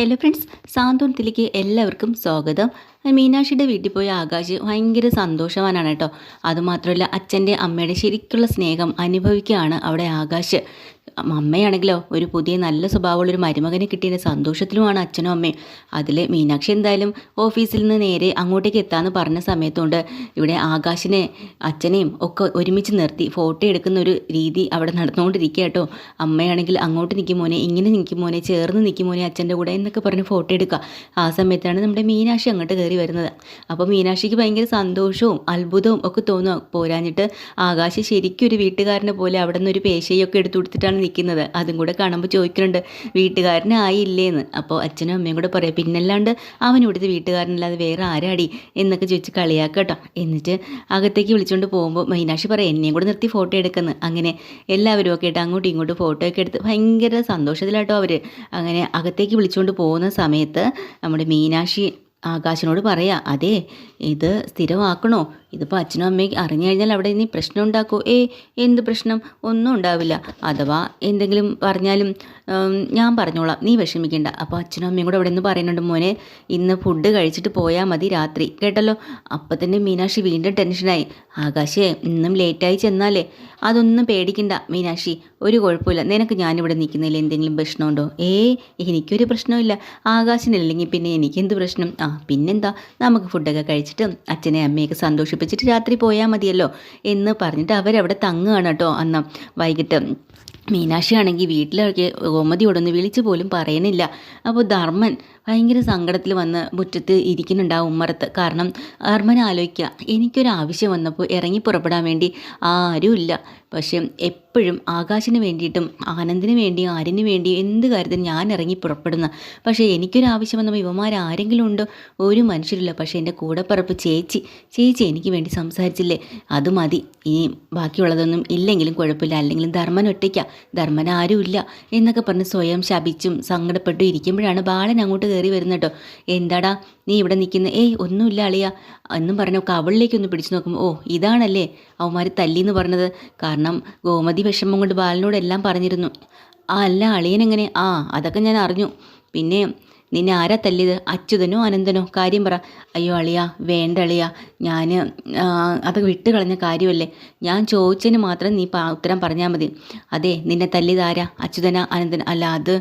Hello friends സാന്ത്വനത്തിലേക്ക് എല്ലാവർക്കും സ്വാഗതം. മീനാക്ഷിയുടെ വീട്ടിൽ പോയ ആകാശ് ഭയങ്കര സന്തോഷവാനാണ് കേട്ടോ. അതുമാത്രമല്ല അച്ഛന്റെ അമ്മയുടെ ശരിക്കുള്ള സ്നേഹം അനുഭവിക്കുകയാണ് അവിടെ ആകാശ്. അമ്മയാണെങ്കിലോ ഒരു പുതിയ നല്ല സ്വഭാവമുള്ള ഒരു മരുമകനെ കിട്ടിയതിന്റെ സന്തോഷത്തിലുമാണ് അച്ഛനും അമ്മയും. അതിൽ മീനാക്ഷി എന്തായാലും ഓഫീസിൽ നിന്ന് നേരെ അങ്ങോട്ടേക്ക് എത്താമെന്ന് പറഞ്ഞ സമയത്തുകൊണ്ട് ഇവിടെ ആകാശിനെ അച്ഛനെയും ഒക്കെ ഒരുമിച്ച് നിർത്തി ഫോട്ടോ എടുക്കുന്ന ഒരു രീതി അവിടെ നടന്നുകൊണ്ടിരിക്കുക കേട്ടോ. അമ്മയാണെങ്കിൽ അങ്ങോട്ട് നിൽക്കും മോനെ ഇങ്ങനെ നിൽക്കും മോനെ ചേർന്ന് നിൽക്കും മോനെ അച്ഛന്റെ കൂടെ എന്നൊക്കെ പറഞ്ഞ് ഫോട്ടോ എടുക്കുക. ആ സമയത്താണ് നമ്മുടെ മീനാക്ഷി അങ്ങോട്ട് കയറി വരുന്നത്. അപ്പോൾ മീനാക്ഷിക്ക് ഭയങ്കര സന്തോഷവും അത്ഭുതവും ഒക്കെ തോന്നുക. പോരാഞ്ഞിട്ട് ആകാശ് ശരിക്കും ഒരു വീട്ടുകാരനെ പോലെ അവിടെ നിന്ന് ഒരു പേശയൊക്കെ എടുത്തു കൊടുത്തിട്ടാണ് നിൽക്കുന്നത് അതും കൂടെ കാണുമ്പോൾ ചോദിക്കുന്നുണ്ട് വീട്ടുകാരനായില്ലേന്ന് അപ്പോൾ അച്ഛനും അമ്മയും കൂടെ പറയാം പിന്നല്ലാണ്ട് അവൻ ഇവിടുത്തെ വീട്ടുകാരനല്ലാതെ വേറെ ആരാടി? എന്നൊക്കെ ചോദിച്ച് കളിയാക്കട്ടോ എന്നിട്ട് അകത്തേക്ക് വിളിച്ചുകൊണ്ട് പോകുമ്പോൾ മൈനാക്ഷി പറയാം എന്നെയും കൂടെ നിർത്തി ഫോട്ടോ എടുക്കുന്നത് അങ്ങനെ എല്ലാവരും ഒക്കെ ആയിട്ട് അങ്ങോട്ടും ഇങ്ങോട്ടും ഫോട്ടോ ഒക്കെ എടുത്ത് ഭയങ്കര സന്തോഷത്തിലാട്ടോ അവർ അങ്ങനെ അകത്തേക്ക് വിളിച്ചുകൊണ്ട് പോകുന്ന സമയത്ത് നമ്മുടെ മീനാക്ഷി ആകാശിനോട് പറയാ അതെ ഇത് സ്ഥിരമാക്കണോ? ഇതിപ്പോൾ അച്ഛനും അമ്മയും അറിഞ്ഞു കഴിഞ്ഞാൽ അവിടെ ഇനി പ്രശ്നം ഉണ്ടാക്കുമോ ഏ എന്ത് പ്രശ്നം? ഒന്നും ഉണ്ടാവില്ല. അഥവാ എന്തെങ്കിലും പറഞ്ഞാലും ഞാൻ പറഞ്ഞോളാം. നീ വിഷമിക്കേണ്ട. അപ്പോൾ അച്ഛനും അമ്മയും കൂടെ അവിടെ നിന്ന് പറയുന്നുണ്ട് മോനെ ഇന്ന് ഫുഡ് കഴിച്ചിട്ട് പോയാൽ മതി രാത്രി. കേട്ടല്ലോ? അപ്പം തന്നെ മീനാക്ഷി വീണ്ടും ടെൻഷനായി ആകാശേ ഇന്നും ലേറ്റായി ചെന്നാലേ. അതൊന്നും പേടിക്കണ്ട മീനാക്ഷി. ഒരു കുഴപ്പമില്ല. നിനക്ക് ഞാനിവിടെ നിൽക്കുന്നതിൽ എന്തെങ്കിലും പ്രശ്നമുണ്ടോ? ഏ എനിക്കൊരു പ്രശ്നമില്ല. ആകാശനില്ലെങ്കിൽ പിന്നെ എനിക്കെന്ത് പ്രശ്നം? ആ പിന്നെന്താ? നമുക്ക് ഫുഡൊക്കെ കഴിച്ചിട്ട് അച്ഛനെ അമ്മയൊക്കെ സന്തോഷിപ്പിച്ചിട്ട് രാത്രി പോയാൽ മതിയല്ലോ. എന്ന് പറഞ്ഞിട്ട് അവരവിടെ തങ്ങുകയാണ് കേട്ടോ അന്ന് വൈകിട്ട്. മീനാക്ഷി ആണെങ്കിൽ വീട്ടിലേക്ക് ഗോമതിയോടൊന്ന് വിളിച്ചു പോലും പറയുന്നില്ല. അപ്പോൾ ധർമ്മൻ ഭയങ്കര സങ്കടത്തിൽ വന്ന് മുറ്റത്ത് ഇരിക്കുന്നുണ്ട് ആ ഉമ്മറത്ത്. കാരണം ധർമ്മൻ ആലോചിക്കുക എനിക്കൊരു ആവശ്യം വന്നപ്പോൾ ഇറങ്ങി പുറപ്പെടാൻ വേണ്ടി ആരുമില്ല. പക്ഷേ എപ്പോഴും ആകാശിന് വേണ്ടിയിട്ടും ആനന്ദിന് വേണ്ടിയും ആരിന് വേണ്ടിയും എന്ത് കാര്യത്തിനും ഞാൻ ഇറങ്ങി പുറപ്പെടുന്ന. പക്ഷേ എനിക്കൊരു ആവശ്യം വന്നപ്പോൾ ആരെങ്കിലും ഉണ്ടോ? ഒരു മനുഷ്യരില്ല. പക്ഷേ എന്റെ കൂടെപ്പറപ്പ് ചേച്ചി. ചേച്ചി എനിക്ക് വേണ്ടി സംസാരിച്ചില്ലേ? അത് മതി. ഇനി ബാക്കിയുള്ളതൊന്നും ഇല്ലെങ്കിലും കുഴപ്പമില്ല. അല്ലെങ്കിലും ധർമ്മൻ ഒറ്റയ്ക്ക. ധർമ്മൻ ആരുമില്ല എന്നൊക്കെ പറഞ്ഞ് സ്വയം ശപിച്ചും സങ്കടപ്പെട്ടും ഇരിക്കുമ്പോഴാണ് ബാലൻ അങ്ങോട്ട് കയറി വരുന്നത് കേട്ടോ. എന്താടാ നീ ഇവിടെ നിൽക്കുന്ന? ഏയ് ഒന്നുമില്ല അളിയ. എന്നും പറഞ്ഞു കവളിലേക്ക് ഒന്ന് പിടിച്ചു നോക്കുമ്പോൾ ഓ ഇതാണല്ലേ? അവന്മാർ തല്ലിയെന്ന് പറഞ്ഞത്. കാരണം ഗോമതി വിഷമം കൊണ്ട് ബാലനോട് എല്ലാം പറഞ്ഞിരുന്നു. ആ അല്ല അളിയൻ എങ്ങനെ? ആ അതൊക്കെ ഞാൻ അറിഞ്ഞു. പിന്നെ നിന്നെ ആരാ തല്ലിയത്? അച്യുതനോ അനന്തനോ? കാര്യം പറ. അയ്യോ അളിയ വേണ്ട അളിയ. ഞാൻ അത് വിട്ട് കളഞ്ഞ കാര്യമല്ലേ? ഞാൻ ചോദിച്ചതിന് മാത്രം നീ ഉത്തരം പറഞ്ഞാൽ മതി. അതെ നിന്നെ തല്ലിയത് ആരാ? അച്യുതന അനന്തന? അല്ല അത്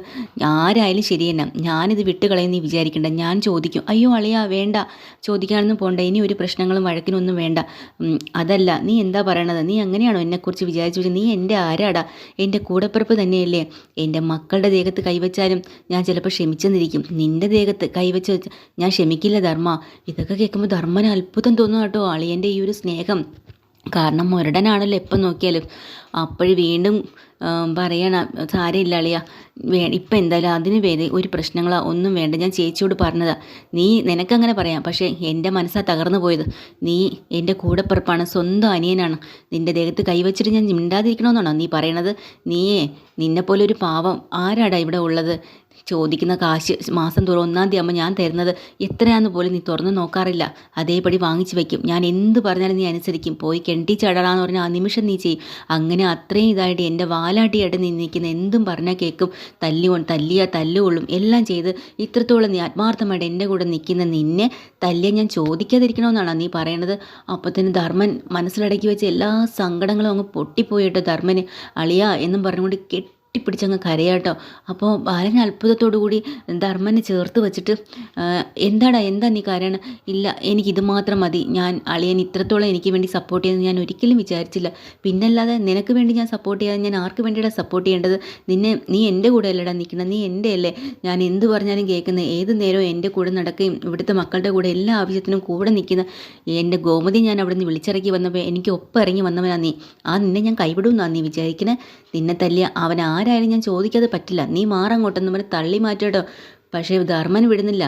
ആരായാലും ശരി തന്നെ. ഞാനിത് വിട്ട് കളയും നീ വിചാരിക്കണ്ട. ഞാൻ ചോദിക്കും. അയ്യോ അളിയ വേണ്ട. ചോദിക്കാനൊന്നും പോണ്ട. ഇനി ഒരു പ്രശ്നങ്ങളും വഴക്കിനൊന്നും വേണ്ട. അതല്ല. നീ എന്താ പറയണത്? നീ അങ്ങനെയാണോ എന്നെക്കുറിച്ച് വിചാരിച്ചു നീ എന്റെ ആരാടാ? എന്റെ കൂടപ്പിറപ്പ് തന്നെയല്ലേ? എന്റെ മക്കളുടെ ദേഹത്ത് കൈവച്ചാലും ഞാൻ ചിലപ്പോൾ ക്ഷമിച്ചെന്നിരിക്കും. നിന്റെ ദേഹത്ത് കൈവച്ച് വെച്ച് ഞാൻ ക്ഷമിക്കില്ല ധർമ്മ. ഇതൊക്കെ കേൾക്കുമ്പോൾ ധർമ്മന് അത്ഭുതം തോന്നുന്നു കേട്ടോ അളിയന്റെ ഈ ഒരു സ്നേഹം. കാരണം മുരടനാണല്ലോ എപ്പം നോക്കിയാലും. അപ്പോൾ വീണ്ടും പറയണ സാരമില്ല അളിയ. വേ ഇപ്പം എന്തായാലും അതിന് വേറെ ഒരു പ്രശ്നങ്ങളോ ഒന്നും വേണ്ട. ഞാൻ ചേച്ചിയോട് പറഞ്ഞതാ. നീ നിനക്കങ്ങനെ പറയാം. പക്ഷേ എന്റെ മനസ്സാ തകർന്നു പോയത്. നീ എന്റെ കൂടെപ്പിറപ്പാണ് സ്വന്തം അനിയനാണ്. നിന്റെ ദേഹത്ത് കൈവച്ചിട്ട് ഞാൻ മിണ്ടാതിരിക്കണമെന്നാണോ നീ പറയണത്? നീയേ നിന്നെപ്പോലെ ഒരു പാവം ആരാടാ ഇവിടെ ഉള്ളത്? ചോദിക്കുന്ന കാശ് മാസം തോറും ഒന്നാം തീയതി ആകുമ്പോൾ ഞാൻ തരുന്നത് എത്രയാന്ന് പോലും നീ തുറന്ന് നോക്കാറില്ല. അതേപടി വാങ്ങിച്ചു വയ്ക്കും ഞാൻ എന്ത് പറഞ്ഞാലും നീ അനുസരിക്കും. പോയി കെണ്ടി ചടലാന്ന് പറഞ്ഞാൽ ആ നിമിഷം നീ ചെയ്യും. അങ്ങനെ അത്രയും ഇതായിട്ട് എന്റെ വാലാട്ടിയായിട്ട് നീ നിൽക്കുന്ന എന്തും പറഞ്ഞാൽ കേൾക്കും തല്ലി തല്ലിയ തല്ലിയാ തല്ലുകൊള്ളും. എല്ലാം ചെയ്ത് ഇത്രത്തോളം നീ ആത്മാർത്ഥമായിട്ട് എന്റെ കൂടെ നിൽക്കുന്ന നിന്നെ തല്ലിയാൽ ഞാൻ ചോദിക്കാതിരിക്കണമെന്നാണ് നീ പറയണത്? അപ്പോൾ തന്നെ ധർമ്മൻ മനസ്സിലടക്കി വെച്ച് എല്ലാ സങ്കടങ്ങളും അങ്ങ് പൊട്ടിപ്പോയിട്ട് ധർമ്മന് അളിയ എന്നും പറഞ്ഞുകൊണ്ട് കെട്ടി കെട്ടിപ്പിടിച്ചങ്ങ് കരയാട്ടോ. അപ്പോൾ ബാലൻ അത്ഭുതത്തോടു കൂടി ധർമ്മനെ ചേർത്ത് വെച്ചിട്ട് "ആ, എന്താടാ എന്താ നീ കരയണ? ഇല്ല എനിക്കിത് മാത്രം മതി. ഞാൻ അളിയൻ ഇത്രത്തോളം എനിക്ക് വേണ്ടി സപ്പോർട്ട് ചെയ്യുന്നത് ഞാൻ ഒരിക്കലും വിചാരിച്ചില്ല. പിന്നല്ലാതെ നിനക്ക് വേണ്ടി ഞാൻ സപ്പോർട്ട് ചെയ്യാതെ ഞാൻ ആർക്ക് വേണ്ടിയിട്ടാണ് സപ്പോർട്ട് ചെയ്യേണ്ടത്? നിന്നെ നീ എന്റെ കൂടെ അല്ലടാ നിൽക്കണം നീ എന്റെ അല്ലേ? ഞാൻ എന്ത് പറഞ്ഞാലും കേൾക്കുന്നത് ഏത് നേരവും എന്റെ കൂടെ നടക്കുകയും ഇവിടുത്തെ മക്കളുടെ കൂടെ എല്ലാ ആവശ്യത്തിനും കൂടെ നിൽക്കുന്ന എന്റെ ഗോമതി ഞാൻ അവിടെ നിന്ന് വിളിച്ചിറക്കി വന്നപ്പോൾ എനിക്ക് ഒപ്പം ഇറങ്ങി വന്നവനാ നീ. ആ നിന്നെ ഞാൻ കൈവിടുമെന്നാ നീ വിചാരിക്കുന്നത് നിന്നെ തല്ലിയ അവൻ ആരായാലും ഞാൻ ചോദിക്കാതെ പറ്റില്ല. നീ മാറങ്ങോട്ടെന്ന് പറഞ്ഞ് തള്ളി മാറ്റട്ടോ പക്ഷേ ധർമ്മൻ വിടുന്നില്ല.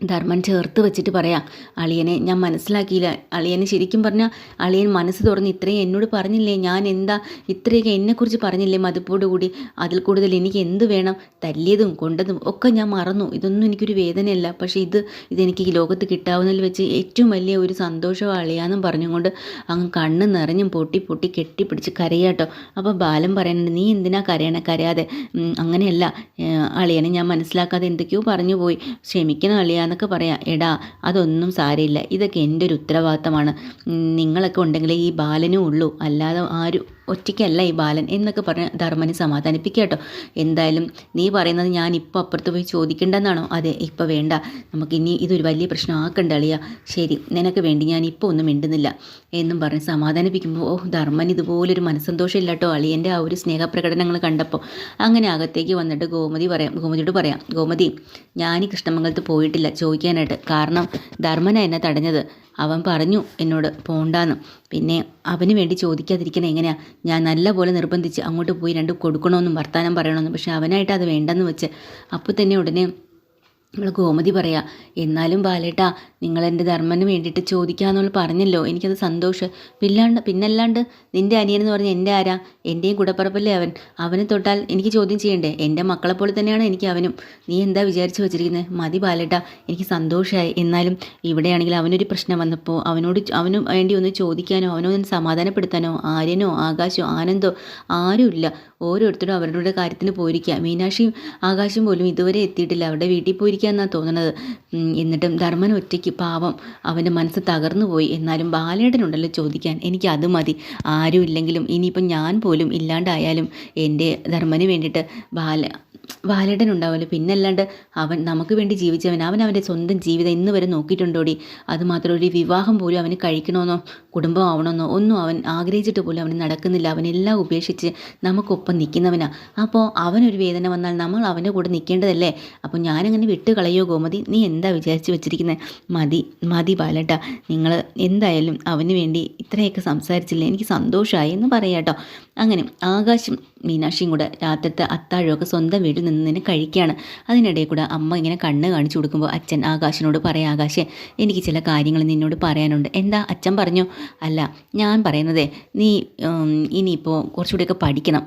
ധർമ്മൻ ചേർത്ത് വെച്ചിട്ട് പറയാം അളിയനെ ഞാൻ മനസ്സിലാക്കിയില്ല. അളിയനെ ശരിക്കും പറഞ്ഞാൽ അളിയൻ മനസ്സ് തുറന്ന് ഇത്രയും എന്നോട് പറഞ്ഞില്ലേ? ഞാൻ എന്താ ഇത്രയൊക്കെ എന്നെക്കുറിച്ച് പറഞ്ഞില്ലേ മതിപ്പോട് കൂടി അതിൽ കൂടുതൽ എനിക്ക് എന്ത് വേണം? തല്ലിയതും കൊണ്ടതും ഒക്കെ ഞാൻ മറന്നു. ഇതൊന്നും എനിക്കൊരു വേദനയല്ല. പക്ഷേ ഇത് ഇതെനിക്ക് ഈ ലോകത്ത് കിട്ടാവുന്നതിൽ വെച്ച് ഏറ്റവും വലിയ ഒരു സന്തോഷം അളിയാന്നും പറഞ്ഞുകൊണ്ട് അങ്ങ് കണ്ണ് നിറഞ്ഞും പൊട്ടി പൊട്ടി കെട്ടിപ്പിടിച്ച് കരയാട്ടോ. അപ്പോൾ ബാലൻ പറയുന്നുണ്ട് നീ എന്തിനാ കരയണ? കരയാതെ. അങ്ങനെയല്ല. അളിയനെ ഞാൻ മനസ്സിലാക്കാതെ എന്തൊക്കെയോ പറഞ്ഞു പോയി ക്ഷമിക്കണം അളിയ. എന്നൊക്കെ പറയാം എടാ അതൊന്നും സാരമില്ല. ഇതൊക്കെ എന്റെ ഒരു ഉത്തരവാദിത്തമാണ് നിങ്ങളൊക്കെ ഉണ്ടെങ്കിലേ ഈ ബാലനും ഉള്ളൂ. അല്ലാതെ ആരും ഒറ്റയ്ക്കല്ല ഈ ബാലൻ എന്നൊക്കെ പറഞ്ഞ് ധർമ്മനെ സമാധാനിപ്പിക്കുക കേട്ടോ എന്തായാലും നീ പറയുന്നത് ഞാൻ ഇപ്പോൾ അപ്പുറത്ത് പോയി ചോദിക്കേണ്ടെന്നാണോ? അതെ ഇപ്പോൾ വേണ്ട. നമുക്ക് ഇനി ഇതൊരു വലിയ പ്രശ്നം ആക്കണ്ട അളിയ. ശരി നിനക്ക് വേണ്ടി ഞാൻ ഇപ്പോൾ ഒന്നും മിണ്ടുന്നില്ല എന്നും പറഞ്ഞ് സമാധാനിപ്പിക്കുമ്പോൾ ഓ ധർമ്മൻ ഇതുപോലൊരു മനസ്സന്തോഷം ഇല്ലാട്ടോ അളിയന്റെ ആ ഒരു സ്നേഹപ്രകടനങ്ങൾ കണ്ടപ്പോൾ അങ്ങനെ അകത്തേക്ക് വന്നിട്ട് ഗോമതി പറയാം ഗോമതിയോട് പറയാം ഗോമതി ഞാൻ ഈ കൃഷ്ണമംഗലത്ത് പോയിട്ടില്ല ചോദിക്കാനായിട്ട്. കാരണം ധർമ്മന എന്നെ തടഞ്ഞത്. അവൻ പറഞ്ഞു എന്നോട് പോണ്ടാന്ന്. പിന്നെ അവന് വേണ്ടി ചോദിക്കാതിരിക്കണേ എങ്ങനെയാ? ഞാൻ നല്ല പോലെ നിർബന്ധിച്ച് അങ്ങോട്ട് പോയി രണ്ട് കൊടുക്കണമെന്നും വർത്താനം പറയണമെന്നും പക്ഷെ അവനായിട്ട് അത് വേണ്ടെന്ന് വെച്ച് അപ്പോൾ തന്നെ ഉടനെ നമ്മൾ ഗോമതി പറയാ എന്നാലും ബാലേട്ടാ നിങ്ങൾ എന്റെ ധർമ്മന് വേണ്ടിയിട്ട് ചോദിക്കാന്നുള്ള പറഞ്ഞല്ലോ. എനിക്കത് സന്തോഷം. പില്ലാണ്ട് പിന്നല്ലാണ്ട് നിന്റെ അനിയനെന്ന് പറഞ്ഞ എന്റെ ആരാ? എന്റെയും കൂടപ്പറപ്പല്ലേ അവൻ. അവനെ തൊട്ടാൽ എനിക്ക് ചോദ്യം ചെയ്യണ്ടേ? എന്റെ മക്കളെപ്പോലെ തന്നെയാണ് എനിക്ക് അവനും. നീ എന്താ വിചാരിച്ചു വെച്ചിരിക്കുന്നത് മതി ബാലേട്ട എനിക്ക് സന്തോഷമായി എന്നാലും ഇവിടെയാണെങ്കിൽ അവനൊരു പ്രശ്നം വന്നപ്പോൾ അവനോട് അവനും വേണ്ടി ഒന്ന് ചോദിക്കാനോ അവനോന്ന് സമാധാനപ്പെടുത്താനോ ആര്യനോ ആകാശോ ആനന്ദോ ആരുമില്ല. ഓരോരുത്തരും അവരുടെ കാര്യത്തിന് പോയിരിക്കുക മീനാക്ഷിയും ആകാശം പോലും ഇതുവരെ എത്തിയിട്ടില്ല. അവരുടെ വീട്ടിൽ പോയിരിക്കുക എന്നാണ് തോന്നുന്നത് എന്നിട്ടും ധർമ്മൻ ഒറ്റയ്ക്ക് പാവം അവന്റെ മനസ്സ് തകർന്നു പോയി എന്നാലും ബാലേട്ടനുണ്ടല്ലോ ചോദിക്കാൻ. എനിക്ക് അത് മതി. ആരും ഇല്ലെങ്കിലും ഇനിയിപ്പം ഞാൻ പോലും ഇല്ലാണ്ടായാലും എന്റെ ധർമ്മന് വേണ്ടിയിട്ട് ബാല ബാലേട്ടൻ ഉണ്ടാവുമല്ലോ പിന്നല്ലാണ്ട് അവൻ നമുക്ക് വേണ്ടി ജീവിച്ചവൻ അവൻ അവന്റെ സ്വന്തം ജീവിതം ഇന്ന് വരെ നോക്കിയിട്ടുണ്ടോടി? അതുമാത്രം ഒരു വിവാഹം പോലും അവന് കഴിക്കണമെന്നോ കുടുംബം ആവണമെന്നോ ഒന്നും അവൻ ആഗ്രഹിച്ചിട്ട് പോലും അവന് നടക്കുന്നില്ല. അവനെല്ലാം ഉപേക്ഷിച്ച് നമുക്കൊപ്പം നിൽക്കുന്നവനാ. അപ്പോൾ അവനൊരു വേദന വന്നാൽ നമ്മൾ അവന്റെ കൂടെ നിൽക്കേണ്ടതല്ലേ? അപ്പോൾ ഞാനങ്ങനെ വിട്ട് കളയോ ഗോമതി? നീ എന്താ വിചാരിച്ചു വെച്ചിരിക്കുന്നത് മതി മതി ബാലട്ട. നിങ്ങൾ എന്തായാലും അവന് വേണ്ടി ഇത്രയൊക്കെ സംസാരിച്ചില്ലേ? എനിക്ക് സന്തോഷമായി എന്ന് പറയാട്ടോ. അങ്ങനെ ആകാശം മീനാക്ഷിയും കൂടെ രാത്രിത്തെ അത്താഴമൊക്കെ സ്വന്തം വീട്ടിൽ നിന്ന് നിന്ന് കഴിക്കുകയാണ് അതിനിടയിൽ കൂടെ അമ്മ ഇങ്ങനെ കണ്ണ് കാണിച്ചു കൊടുക്കുമ്പോൾ അച്ഛൻ ആകാശിനോട് പറയാം ആകാശേ എനിക്ക് ചില കാര്യങ്ങൾ നിന്നോട് പറയാനുണ്ട്. എന്താ? അച്ഛൻ പറഞ്ഞു. അല്ല ഞാൻ പറയുന്നതേ നീ ഇനിയിപ്പോൾ കുറച്ചുകൂടെയൊക്കെ പഠിക്കണം.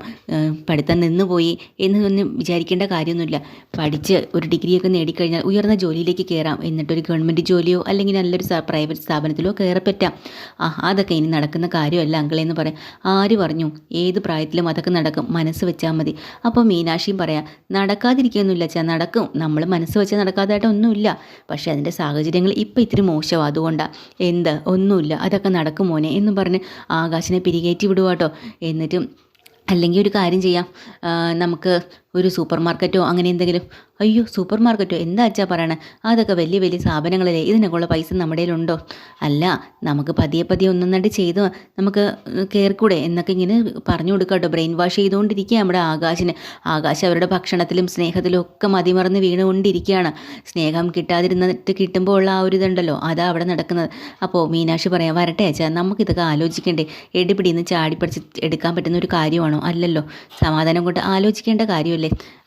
പഠിത്തം നിന്നുപോയി എന്നൊന്നും വിചാരിക്കേണ്ട കാര്യമൊന്നുമില്ല. പഠിച്ച് ഒരു ഡിഗ്രിയൊക്കെ നേടിക്കഴിഞ്ഞാൽ ഉയർന്ന ജോലിയിലേക്ക് കയറാം. എന്നിട്ടൊരു ഗവൺമെന്റ് ജോലിയോ അല്ലെങ്കിൽ നല്ലൊരു പ്രൈവറ്റ് സ്ഥാപനത്തിലോ കയറപ്പറ്റാം ആ അതൊക്കെ ഇനി നടക്കുന്ന കാര്യമല്ല അങ്കിളെ എന്ന് പറയാം. ആര് പറഞ്ഞു? ഏത് പ്രായത്തിലും അതൊക്കെ നടക്കും. മനസ്സ് വെച്ചാൽ മതി. അപ്പോൾ മീനാക്ഷിയും പറയാം നടക്കാതിരിക്കുകയൊന്നുമില്ല അച്ഛാ നടക്കും. നമ്മൾ മനസ്സ് വെച്ച് നടക്കാതായിട്ട് ഒന്നുമില്ല. പക്ഷേ അതിന്റെ സാഹചര്യങ്ങൾ ഇപ്പം ഇത്തിരി മോശമാണ് അതുകൊണ്ടാണ് എന്ത്? ഒന്നുമില്ല. അതൊക്കെ നടക്കും മോനെ എന്നും പറഞ്ഞ് ആകാശിനെ പിരികേറ്റി വിടുവാട്ടോ. എന്നിട്ടും അല്ലെങ്കിൽ ഒരു കാര്യം ചെയ്യാം. നമുക്ക് ഒരു സൂപ്പർ മാർക്കറ്റോ അങ്ങനെ എന്തെങ്കിലും? അയ്യോ സൂപ്പർ മാർക്കറ്റോ എന്താ അച്ഛാ പറയണേ? അതൊക്കെ വലിയ വലിയ സ്ഥാപനങ്ങളല്ലേ ഇതിനൊക്കെയുള്ള പൈസ നമ്മുടെ ഉണ്ടോ അല്ല നമുക്ക് പതിയെ പതിയെ ഒന്നൊന്നായിട്ട് ചെയ്ത് നമുക്ക് കയറിക്കൂടെ എന്നൊക്കെ ഇങ്ങനെ പറഞ്ഞു കൊടുക്കാം കേട്ടോ. ബ്രെയിൻ വാഷ് ചെയ്തുകൊണ്ടിരിക്കുക നമ്മുടെ ആകാശിന്. ആകാശ് അവരുടെ ഭക്ഷണത്തിലും സ്നേഹത്തിലും ഒക്കെ മതിമറന്ന് വീണുകൊണ്ടിരിക്കുകയാണ് സ്നേഹം കിട്ടാതിരുന്നിട്ട് കിട്ടുമ്പോൾ ഉള്ള ആ ഒരു ഇതുണ്ടല്ലോ അതാ അവിടെ നടക്കുന്നത്. അപ്പോൾ മീനാക്ഷി പറയാം വരട്ടെ അച്ഛാ നമുക്കിതൊക്കെ ആലോചിക്കണ്ടേ? നിന്ന് ചാടിപ്പടിച്ച് എടുക്കാൻ പറ്റുന്ന ഒരു കാര്യമാണോ? അല്ലല്ലോ. സമാധാനം കൊണ്ട് ആലോചിക്കേണ്ട കാര്യമല്ലേ.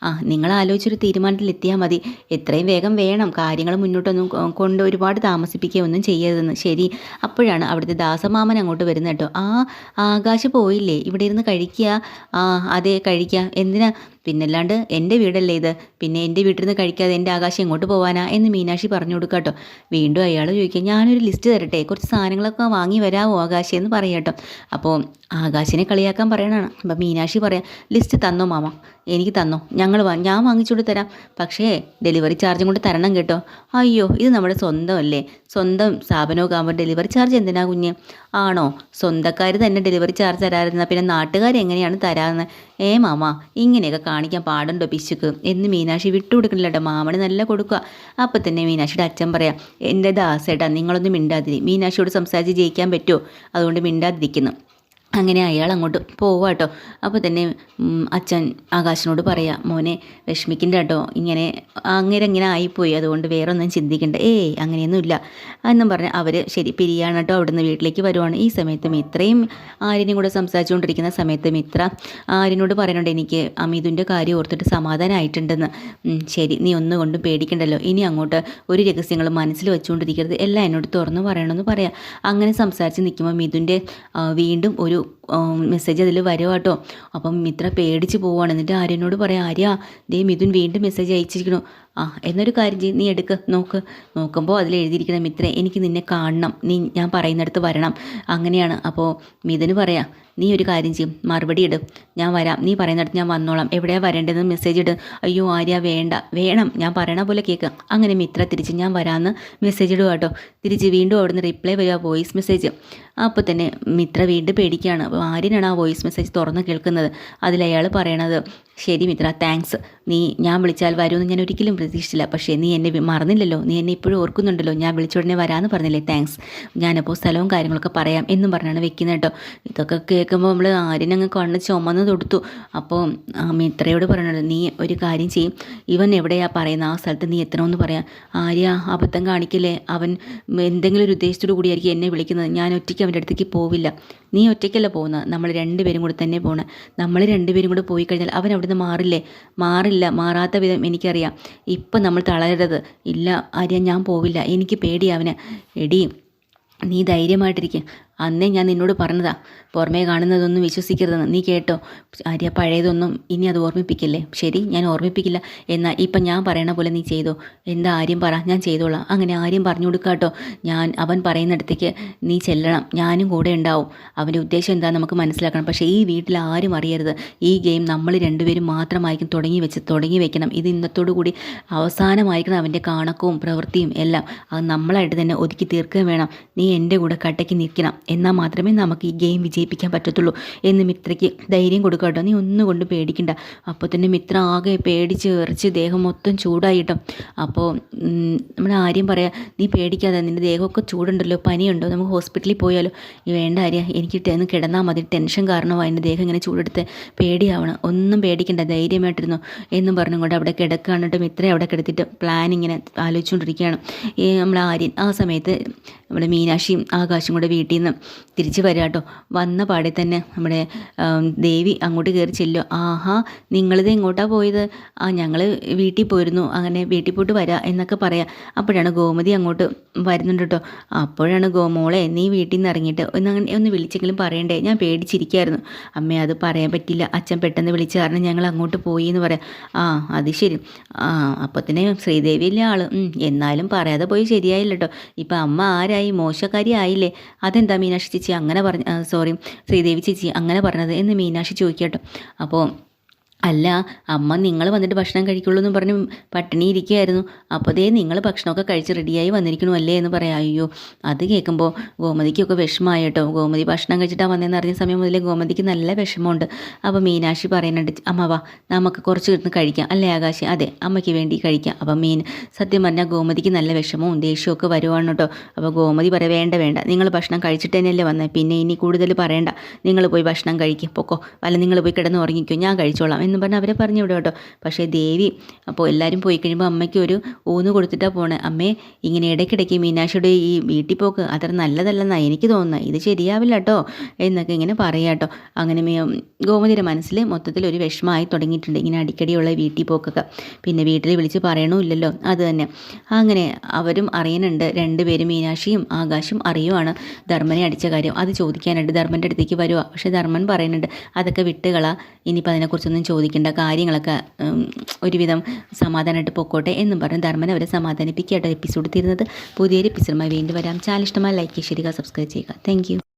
ആ നിങ്ങൾ ആലോചിച്ചൊരു തീരുമാനത്തിൽ എത്തിയാൽ മതി. എത്രയും വേഗം വേണം കാര്യങ്ങൾ മുന്നോട്ടൊന്നും കൊണ്ട് ഒരുപാട് താമസിപ്പിക്കുക ഒന്നും ചെയ്യരുതെന്ന്. ശരി അപ്പോഴാണ് അവിടുത്തെ ദാസമാമൻ അങ്ങോട്ട് വരുന്നത് കേട്ടോ. ആ ആകാശ് പോയില്ലേ? ഇവിടെ ഇരുന്ന് കഴിക്കുക. ആ അതെ കഴിക്കുക എന്തിനാ? പിന്നല്ലാണ്ട് എന്റെ വീടല്ലേ ഇത്? പിന്നെ എന്റെ വീട്ടിൽ നിന്ന് കഴിക്കാതെ എന്റെ ആകാശം എങ്ങോട്ട് പോകാനാ എന്ന് മീനാക്ഷി പറഞ്ഞു കൊടുക്കുക കേട്ടോ. വീണ്ടും അയാൾ ചോദിക്കുക ഞാനൊരു ലിസ്റ്റ് തരട്ടെ? കുറച്ച് സാധനങ്ങളൊക്കെ വാങ്ങി വരാമോ ആകാശം? എന്ന് പറയാം കേട്ടോ. അപ്പോൾ ആകാശിനെ കളിയാക്കാൻ പറയണതാണ്. അപ്പം മീനാക്ഷി പറയാം ലിസ്റ്റ് തന്നോ മാമ? എനിക്ക് തന്നോ. ഞങ്ങൾ ഞാൻ വാങ്ങിച്ചുകൊണ്ട് തരാം. പക്ഷേ ഡെലിവറി ചാർജും കൊണ്ട് തരണം കേട്ടോ. അയ്യോ ഇത് നമ്മുടെ സ്വന്തമല്ലേ? സ്വന്തം സ്ഥാപനമൊക്കെ ഡെലിവറി ചാർജ് എന്തിനാ കുഞ്ഞ്? ആണോ? സ്വന്തക്കാർ തന്നെ ഡെലിവറി ചാർജ് തരാതിരുന്നാൽ പിന്നെ നാട്ടുകാർ എങ്ങനെയാണ് തരാമെന്ന് ഏ മാമ ഇങ്ങനെയൊക്കെ കാണിക്കാൻ പാടുണ്ടോ പിശുക്ക്? എന്ന് മീനാക്ഷി വിട്ടുകൊടുക്കണില്ല കേട്ടോ. മാമന് നല്ല കൊടുക്കുക അപ്പം തന്നെ മീനാക്ഷിയുടെ അച്ഛൻ പറയാം എന്റെ ദാസേട്ടാ നിങ്ങളൊന്നും മിണ്ടാതിരി. മീനാക്ഷിയോട് സംസാരിച്ച് ജയിക്കാൻ പറ്റുമോ അതുകൊണ്ട് മിണ്ടാതിരിക്കുന്നു. അങ്ങനെ അയാൾ അങ്ങോട്ട് പോവാ കേട്ടോ അപ്പോൾ തന്നെ അച്ഛൻ ആകാശിനോട് പറയാം മോനെ വിഷമിക്കണ്ട കേട്ടോ ഇങ്ങനെ അങ്ങനെ ഇങ്ങനെ ആയിപ്പോയി. അതുകൊണ്ട് വേറെ ഒന്നും ചിന്തിക്കണ്ട. ഏയ് അങ്ങനെയൊന്നുമില്ല. എന്നും പറഞ്ഞ് അവർ ശരി പിരിയാണ് കേട്ടോ അവിടുന്ന് വീട്ടിലേക്ക് വരുവാണ്. ഈ സമയത്ത് മിത്രയും ആര്യനും കൂടെ സംസാരിച്ചുകൊണ്ടിരിക്കുന്ന സമയത്ത് മിത്ര ആര്യനോട് പറയുന്നുണ്ട് എനിക്ക് അമിതുന്റെ കാര്യം ഓർത്തിട്ട് സമാധാനമായിട്ടുണ്ടെന്ന് ശരി നീ ഒന്നും കൊണ്ടും പേടിക്കണ്ടല്ലോ. ഇനി അങ്ങോട്ട് ഒരു രഹസ്യങ്ങളും മനസ്സിൽ വെച്ചുകൊണ്ടിരിക്കരുത്. എല്ലാം എന്നോട് തുറന്നു പറയണമെന്ന് പറയാം. അങ്ങനെ സംസാരിച്ച് നിൽക്കുമ്പോൾ മിഥുന്റെ വീണ്ടും ഒരു മെസ്സേജ് അതിൽ വരുവാട്ടോ അപ്പം മിത്ര പേടിച്ച് പോവുകയാണ് എന്നിട്ട് ആര്യനോട് പറയാം ആര്യ ദേ മിഥുൻ വീണ്ടും മെസ്സേജ് അയച്ചിരിക്കണു ആ എന്നൊരു കാര്യം ചെയ്യും നീ എടുക്ക് നോക്ക്. നോക്കുമ്പോൾ അതിൽ എഴുതിയിരിക്കുന്ന മിത്ര എനിക്ക് നിന്നെ കാണണം. നീ ഞാൻ പറയുന്നിടത്ത് വരണം. അങ്ങനെയാണ്. അപ്പോൾ മിഥുന് പറയാം നീ ഒരു കാര്യം ചെയ്യും മറുപടി ഇട്. ഞാൻ വരാം. നീ പറയുന്നിടത്ത് ഞാൻ വന്നോളാം. എവിടെയാണ് വരേണ്ടതെന്ന് മെസ്സേജ് ഇട്. അയ്യോ ആര്യ വേണ്ട. വേണം. ഞാൻ പറയണ പോലെ കേൾക്ക് അങ്ങനെ മിത്ര തിരിച്ച് ഞാൻ വരാമെന്ന് മെസ്സേജ് ഇടുക കേട്ടോ തിരിച്ച് വീണ്ടും അവിടുന്ന് റിപ്ലൈ വരിക വോയിസ് മെസ്സേജ് അപ്പോൾ തന്നെ മിത്ര വീണ്ടും പേടിക്കുകയാണ് അപ്പോൾ ആര്യനാണ് ആ വോയിസ് മെസ്സേജ് തുറന്ന് കേൾക്കുന്നത്. അതിൽ അയാൾ പറയണത് ശരി മിത്ര താങ്ക്സ് നീ ഞാൻ വിളിച്ചാൽ വരുമെന്ന് ഞാൻ ഒരിക്കലും പ്രതീക്ഷിച്ചില്ല. പക്ഷേ നീ എന്നെ മറന്നില്ലല്ലോ. നീ എന്നെ ഇപ്പോഴും ഓർക്കുന്നുണ്ടല്ലോ. ഞാൻ വിളിച്ച ഉടനെ വരാമെന്ന് പറഞ്ഞില്ലേ? താങ്ക്സ് ഞാനപ്പോൾ സ്ഥലവും കാര്യങ്ങളൊക്കെ പറയാം എന്നും പറഞ്ഞാണ് വെക്കുന്നത് കേട്ടോ. ഇതൊക്കെ കേൾക്കുമ്പോൾ നമ്മൾ ആര്യനങ്ങ് കണ്ണ് ചുമന്ന് തൊടുത്തു. അപ്പോൾ മിത്രയോട് പറയണത് നീ ഒരു കാര്യം ചെയ്യും. ഇവൻ എവിടെയാ പറയുന്നത് ആ സ്ഥലത്ത് നീ എത്തണമെന്ന് പറയാം. ആര്യ അബദ്ധം കാണിക്കില്ലേ? അവൻ എന്തെങ്കിലും ഒരു ഉദ്ദേശത്തോടു കൂടിയായിരിക്കും എന്നെ വിളിക്കുന്നത്. ഞാൻ ഒറ്റയ്ക്ക് അവന്റെ അടുത്തേക്ക് പോവില്ല. നീ ഒറ്റയ്ക്കല്ല പോകുന്നത് നമ്മൾ രണ്ടുപേരും കൂടെ തന്നെ പോകണം നമ്മൾ രണ്ടുപേരും കൂടെ പോയി കഴിഞ്ഞാൽ അവൻ അവിടുന്ന് മാറില്ലേ? മാറില്ല മാറാത്ത വിധം എനിക്കറിയാം. ഇപ്പം നമ്മൾ തളരരുത്. ഇല്ല ആര്യ ഞാൻ പോവില്ല. എനിക്ക് പേടിയാവിന് എടി നീ ധൈര്യമായിട്ടിരിക്കുക അന്നേ ഞാൻ നിന്നോട് പറഞ്ഞതാ പുറമേ കാണുന്നതൊന്നും വിശ്വസിക്കരുതെന്ന്. നീ കേട്ടോ ആര്യ പഴയതൊന്നും ഇനി അത് ഓർമ്മിപ്പിക്കില്ലേ? ശരി ഞാൻ ഓർമ്മിപ്പിക്കില്ല. എന്നാൽ ഇപ്പം ഞാൻ പറയണ പോലെ നീ ചെയ്തോ? എന്താ ആര്യം പറ ഞാൻ ചെയ്തോളാം. അങ്ങനെ ആര്യം പറഞ്ഞു കൊടുക്കാട്ടോ. ഞാൻ അവൻ പറയുന്നിടത്തേക്ക് നീ ചെല്ലണം. ഞാനും കൂടെ ഉണ്ടാവും. അവന്റെ ഉദ്ദേശം എന്താ നമുക്ക് മനസ്സിലാക്കണം. പക്ഷേ ഈ വീട്ടിൽ ആരും അറിയരുത്. ഈ ഗെയിം നമ്മൾ രണ്ടുപേരും മാത്രമായിരിക്കും തുടങ്ങി വെച്ച് തുടങ്ങി വെക്കണം. ഇത് ഇന്നത്തോടു കൂടി അവസാനമായിരിക്കണം അവന്റെ കാണക്കവും പ്രവൃത്തിയും എല്ലാം. അത് നമ്മളായിട്ട് തന്നെ ഒതുക്കി തീർക്കുകയും വേണം. നീ എന്റെ കൂടെ കട്ടയ്ക്ക് നിൽക്കണം. എന്നാൽ മാത്രമേ നമുക്ക് ഈ ഗെയിം വിജയിപ്പിക്കാൻ പറ്റത്തുള്ളൂ. എന്ന് മിത്രയ്ക്ക് ധൈര്യം കൊടുക്കുക കേട്ടോ. നീ ഒന്നും കൊണ്ട് പേടിക്കണ്ട. അപ്പോൾ തന്നെ മിത്ര ആകെ പേടിച്ച് എറിച്ച് ദേഹം മൊത്തം ചൂടായിട്ടും അപ്പോൾ നമ്മുടെ ആര്യം പറയാം നീ പേടിക്കാതെ നിന്റെ ദേഹമൊക്കെ ചൂടുണ്ടല്ലോ. പനിയുണ്ടോ? നമുക്ക് ഹോസ്പിറ്റലിൽ പോയാലോ. വേണ്ട ആര്യ. എനിക്ക് ഒന്ന് കിടന്നാൽ മതി. ടെൻഷൻ കാരണമാണ് എന്റെ ദേഹം ഇങ്ങനെ ചൂടെടുത്ത് പേടിയാവണം. ഒന്നും പേടിക്കണ്ട. ധൈര്യമായിട്ടിരുന്നു. എന്നും പറഞ്ഞുകൊണ്ട് അവിടെ കിടക്കാണിട്ടും ഇത്രയും അവിടെ കിടത്തിയിട്ട് പ്ലാൻ ഇങ്ങനെ ആലോചിച്ചുകൊണ്ടിരിക്കുകയാണ്. നമ്മൾ ആര്യൻ ആ സമയത്ത് നമ്മുടെ മീനാക്ഷിയും ആകാശും കൂടെ വീട്ടിൽ നിന്ന് തിരിച്ച് വരിക കേട്ടോ. വന്ന പാടെ തന്നെ നമ്മുടെ ദേവി അങ്ങോട്ട് കയറി ചെല്ലുക ആഹാ നിങ്ങളിത് എങ്ങോട്ടാണ് പോയത്? ആ ഞങ്ങൾ വീട്ടിൽ പോയിരുന്നു. അങ്ങനെ വീട്ടിൽ പോയിട്ട് വരാം എന്നൊക്കെ പറയാം. അപ്പോഴാണ് ഗോമതി അങ്ങോട്ട് വരുന്നുണ്ട് കേട്ടോ. അപ്പോഴാണ് ഗോമോളെ നീ വീട്ടിൽ നിന്ന് ഇറങ്ങിയിട്ട് ഒന്ന് അങ്ങനെ ഒന്ന് വിളിച്ചെങ്കിലും പറയണ്ടേ? ഞാൻ പേടിച്ചിരിക്കുകയായിരുന്നു അമ്മേ അത് പറയാൻ പറ്റില്ല. അച്ഛൻ പെട്ടെന്ന് വിളിച്ച കാരണം ഞങ്ങൾ അങ്ങോട്ട് പോയി എന്ന് പറയാം. ആ അത് ശരി. ആ അപ്പത്തിനെ തന്നെ ശ്രീദേവി അല്ലേ ആൾ. എന്നാലും പറയാതെ പോയി ശരിയായില്ല കേട്ടോ. ഇപ്പം അമ്മ ആരായി? മോശക്കാരി ആയില്ലേ അതെന്താ മീനാക്ഷി ചേച്ചി? അങ്ങനെ പറഞ്ഞ സോറി ശ്രീദേവി ചേച്ചി അങ്ങനെ പറഞ്ഞത് എന്ന് മീനാക്ഷി ചോദിക്കട്ടോ. അപ്പോൾ അല്ല അമ്മ നിങ്ങൾ വന്നിട്ട് ഭക്ഷണം കഴിക്കുള്ളൂ എന്ന് പറഞ്ഞ് പട്ടിണി ഇരിക്കുകയായിരുന്നു. അപ്പോൾ ദേ നിങ്ങൾ ഭക്ഷണമൊക്കെ കഴിച്ച് റെഡിയായി വന്നിരിക്കണു അല്ലേ എന്ന് പറയാം. അയ്യോ അത് കേൾക്കുമ്പോൾ ഗോമതിക്കൊക്കെ വിഷമമായി കേട്ടോ. ഗോമതി ഭക്ഷണം കഴിച്ചിട്ടാണ് വന്നതെന്ന് അറിഞ്ഞ സമയം മുതലേ ഗോമതിക്ക് നല്ല വിഷമമുണ്ട്. അപ്പോൾ മീനാക്ഷി പറയുന്നുണ്ട് അമ്മ വാ നമുക്ക് കുറച്ച് കിട്ടുന്ന കഴിക്കാം അല്ലേ ആകാശി? അതെ അമ്മയ്ക്ക് വേണ്ടി കഴിക്കാം. അപ്പോൾ മീൻ സത്യം പറഞ്ഞാൽ ഗോമതിക്ക് നല്ല വിഷമവും ദേഷ്യവും ഒക്കെ വരുവാണ് കേട്ടോ. അപ്പോൾ ഗോമതി പറയാം വേണ്ട വേണ്ട നിങ്ങൾ ഭക്ഷണം കഴിച്ചിട്ട് തന്നെയല്ലേ വന്നത് പിന്നെ ഇനി കൂടുതൽ പറയണ്ട. നിങ്ങൾ പോയി ഭക്ഷണം കഴിക്കും. പൊക്കോ അല്ല നിങ്ങൾ പോയി കിടന്ന് ഉറങ്ങിക്കോ. ഞാൻ കഴിച്ചോളാം. എന്ന് പറഞ്ഞ് അവരെ പറഞ്ഞു വിടും കേട്ടോ. പക്ഷേ ദേവി അപ്പോൾ എല്ലാവരും പോയി കഴിയുമ്പോൾ അമ്മയ്ക്ക് ഒരു ഊന്ന് കൊടുത്തിട്ടാണ് പോണേ. അമ്മേ ഇങ്ങനെ ഇടയ്ക്കിടയ്ക്ക് മീനാക്ഷിയുടെ ഈ വീട്ടിൽ പോക്ക് അത്ര നല്ലതല്ലെന്നാണ് എനിക്ക് തോന്നുന്നത് ഇത് ശരിയാവില്ല കേട്ടോ എന്നൊക്കെ ഇങ്ങനെ പറയാം കേട്ടോ അങ്ങനെ ഗോമതിയുടെ മനസ്സിൽ മൊത്തത്തിൽ ഒരു വിഷമമായി തുടങ്ങിയിട്ടുണ്ട് ഇങ്ങനെ അടിക്കടിയുള്ള വീട്ടിൽ പോക്കൊക്കെ. പിന്നെ വീട്ടിൽ വിളിച്ച് പറയണമില്ലല്ലോ അത് തന്നെ. അങ്ങനെ അവരും അറിയുന്നുണ്ട് രണ്ടുപേരും മീനാക്ഷിയും ആകാശും അറിയുവാണ് ധർമ്മനെ അടിച്ച കാര്യം. അത് ചോദിക്കാനായിട്ട് ധർമ്മന്റെ അടുത്തേക്ക് വരുവാ. പക്ഷേ ധർമ്മൻ പറയുന്നുണ്ട് അതൊക്കെ വിട്ടുകള. ഇനിയിപ്പോൾ അതിനെക്കുറിച്ചൊന്നും ചോദിക്കേണ്ട കാര്യങ്ങളൊക്കെ ഒരുവിധം സമാധാനമായിട്ട് പൊക്കോട്ടെ എന്നും പറഞ്ഞ് ധർമ്മൻ അവരെ സമാധാനിപ്പിക്കുകയായിട്ട് എപ്പിസോഡ് തീരുന്നത്. പുതിയൊരു എപ്പിസോഡുമായി വീണ്ടും വരാം. ചാനൽ ഇഷ്ടമായി ലൈക്ക് ചെയ്യുക സബ്സ്ക്രൈബ് ചെയ്യുക. താങ്ക്